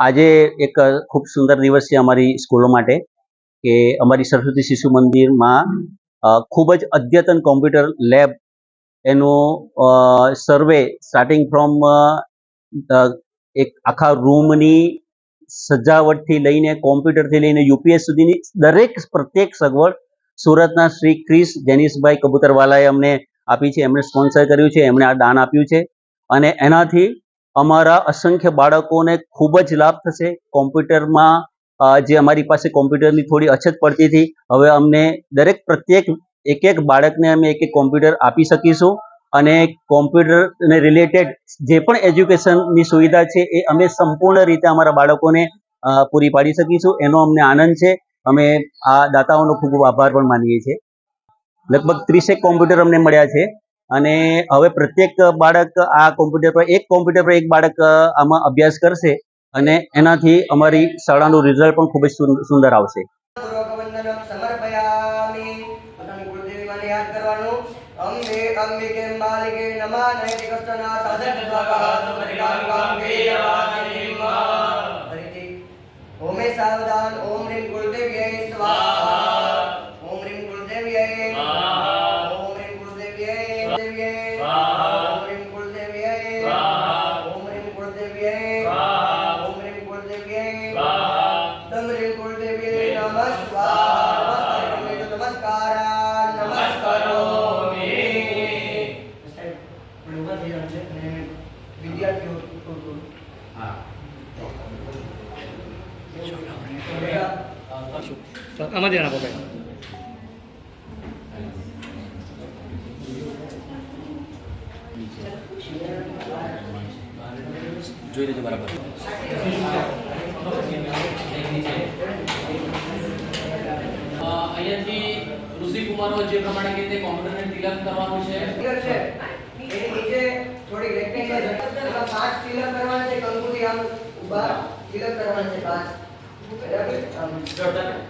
આજે એક ખૂબ સુંદર દિવસ છે અમારી સ્કૂલો માટે કે અમારી સરસ્વતી શિશુ મંદિરમાં ખૂબ જ અદ્યતન કોમ્પ્યુટર લેબ એનો સર્વે સ્ટાર્ટિંગ ફ્રોમ એક આખા રૂમની સજાવટથી લઈને, કોમ્પ્યુટરથી લઈને યુપીએસ સુધીની દરેક પ્રત્યેક સગવડ સુરતના શ્રી ક્રિસ જેનિસભાઈ કબૂતરવાલાએ અમને આપી છે, એમણે સ્પોન્સર કર્યું છે, એમણે આ દાન આપ્યું છે અને એનાથી અમારા અસંખ્ય બાળકોને ખૂબ જ લાભ થશે. કોમ્પ્યુટરમાં જે અમારી પાસે કોમ્પ્યુટરની થોડી અછત પડતી હતી, હવે અમને દરેક પ્રત્યેક એક એક બાળકને અમે એક એક કોમ્પ્યુટર આપી શકીશું અને કોમ્પ્યુટરને રિલેટેડ જે પણ એજ્યુકેશનની સુવિધા છે એ અમે સંપૂર્ણ રીતે અમારા બાળકોને પૂરી પાડી શકીશું. એનો અમને આનંદ છે. અમે આ દાતાઓનો ખૂબ ખૂબ આભાર પણ માનીએ છીએ. લગભગ ત્રીસેક કોમ્પ્યુટર અમને મળ્યા છે. અને હવે પ્રત્યેક બાળક આ કોમ્પ્યુટર પર, એક કોમ્પ્યુટર પર એક બાળક આમાં અભ્યાસ કરશે અને એનાથી અમારી શાળાનું રિઝલ્ટ પણ ખૂબ જ સુંદ- સુંદર આવશે. પૂર્વક સાવધાન સમર્પયામિ આમાં ધ્યાન આપો ભાઈ. જોઈ લેજો બરાબર. અહીંયાથી ઋષિકુમારો જે પ્રમાણે કે તે કોમ્પ્યુટરને તિલક કરવાનું છે. એની નીચે થોડી રેક્ટેંગલ એમાં પાંચ તિલક કરવાના છે. કંકુથી આમ ઊભા તિલક કરવાના છે પાંચ. બરાબર?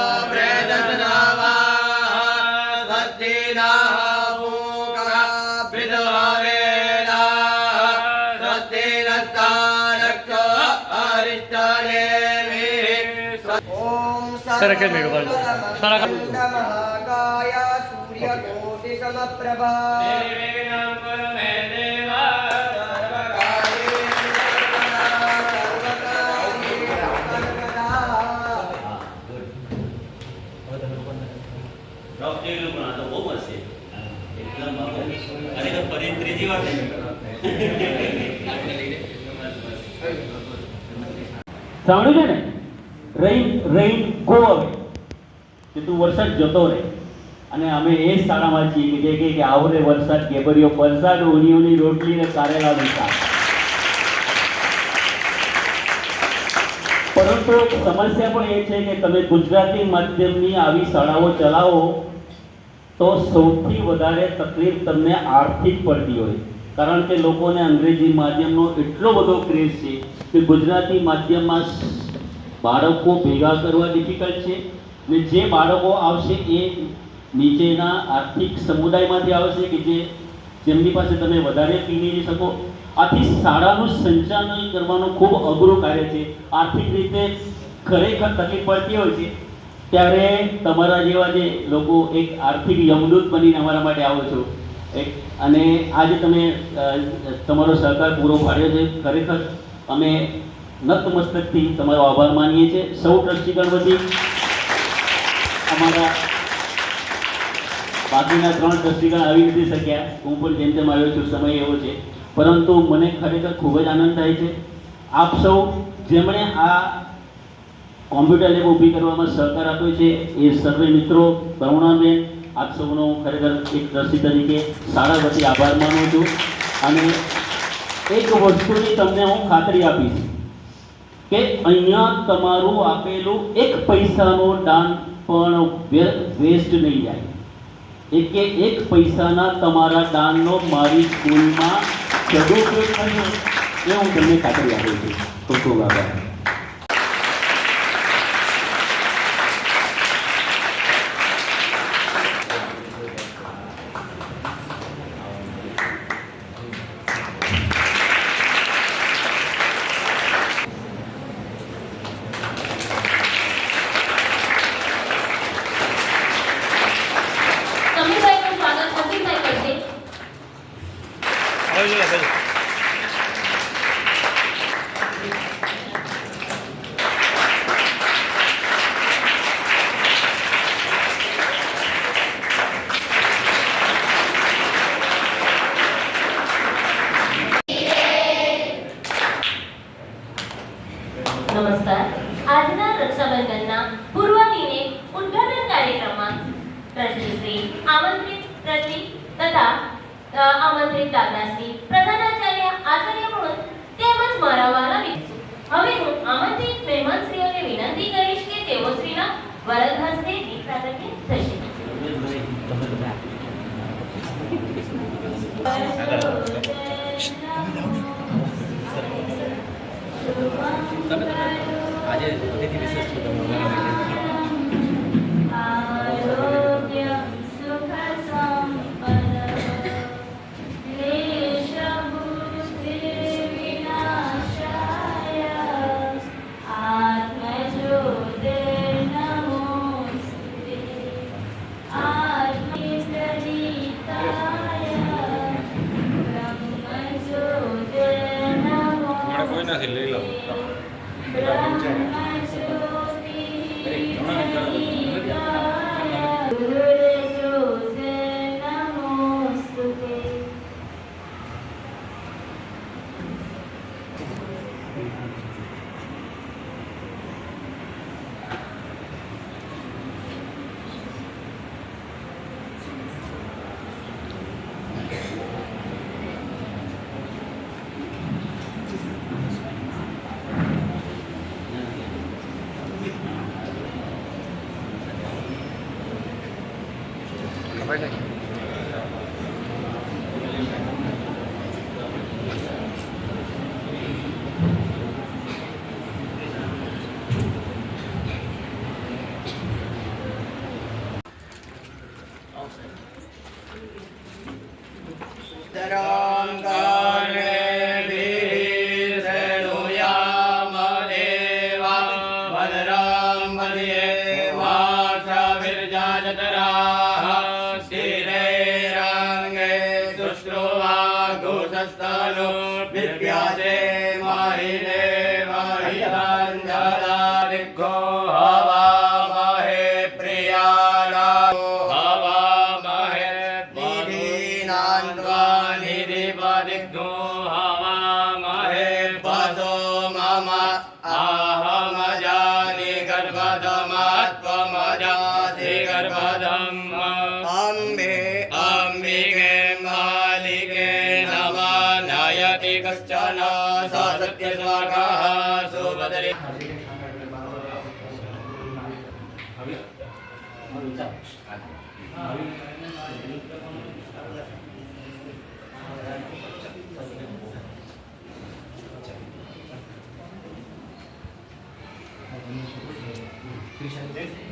એકદમ ખરેખર ફરી ત્રીજી વાર સાંભળ્યું છે ને રહીમ રહીમ ગો હવે કે તું વરસાદ જતો રહે. અને અમે એ શાળામાં છીએ કે કે આવરે વરસાદ કેબરીઓ વરસાદ ઓનીઓની રોટલી ને કારેલા શાક. પરંતુ સમસ્યા પણ એ છે કે તમે ગુજરાતી માધ્યમની આવી શાળાઓ ચલાવો, તો સૌથી વધારે તકલીફ તમને આર્થિક પડતી હોય. કારણ કે લોકોને અંગ્રેજી માધ્યમનો એટલો બધો ક્રેઝ છે કે ગુજરાતી માધ્યમમાં બાળકો ભેગા કરવા ડિફિકલ્ટ છે ને જે બાળકો આવશે એ નીચેના આર્થિક સમુદાયમાંથી આવશે કે જે જેમની પાસે તમે વધારે ફી મેળવી શકો. આથી શાળાનું સંચાલન કરવાનું ખૂબ અઘરું કાર્ય છે. આર્થિક રીતે ખરેખર તકલીફ પડતી હોય છે, ત્યારે તમારા જેવા જે લોકો એક આર્થિક યમદૂત બનીને અમારા માટે આવો છો. એક, અને આજે તમે તમારો સહકાર પૂરો પાડ્યો છે. ખરેખર અમે નતમસ્તકથી તમારો આભાર માનીએ છીએ. સૌ ટ્રસ્ટીગણ વતી અમારા બાકીના ત્રણ ટ્રસ્ટીગણ આવી નથી શક્યા. હું પણ જેમ તેમ આવ્યો છું, સમય એવો છે. પરંતુ મને ખરેખર ખૂબ જ આનંદ થાય છે. આપ સૌ જેમણે આ કોમ્પ્યુટર લેબ ઊભી કરવામાં સહકાર આપ્યો છે, એ સર્વે મિત્રો, કરુણાબેન, આપ સૌનો ખરેખર એક ટ્રસ્ટી તરીકે સારા વતી આભાર માનું છું. અને એક વસ્તુની તમને હું ખાતરી આપીશ. કે અહીંયા તમારું આપેલું એક પૈસાનો દાન પણ વેસ્ટ નહીં જાય. એકે એક પૈસાના તમારા દાનનો મારી સ્કૂલમાં સદુપયોગ થયો એ હું તમને ખાતરી આપું છું. ખૂબ ખૂબ આભાર. ટ્રસ્ટીશ્રી આમંત્રિત ટ્રસ્ટી તથા આમંત્રિત દાદાશ્રી પ્રધાનાચાર્ય આચાર્ય પ્રમુખ તેમજ મારા વાલા મિત્રો હવે હું આમંત્રિત મહેમાનશ્રીઓને વિનંતી કરીશ કે તેઓ શ્રીના વરદ હસ્તે દીપ પ્રાગટ્ય થશે. આરોગ્ય জায়গায় વિદ્યાજે માહિને વાહિદાંજલાદિગ્ગો હવામહે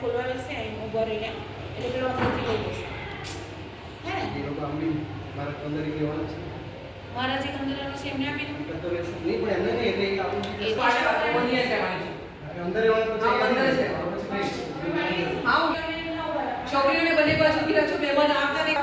ખોલવા બેસશે અહીં ઊભો રહીને. એટલે પેલો અંદરથી લઈ જશે હે? પંદર એક અંદર છે. એમને આપી દઉં. તો લેશે. નહીં પણ એમને નહીં એટલે આપણું બંને અંદર અંદર છે. છોકરીઓને બધી બાજુથી રચું મહેમાન આવતા ને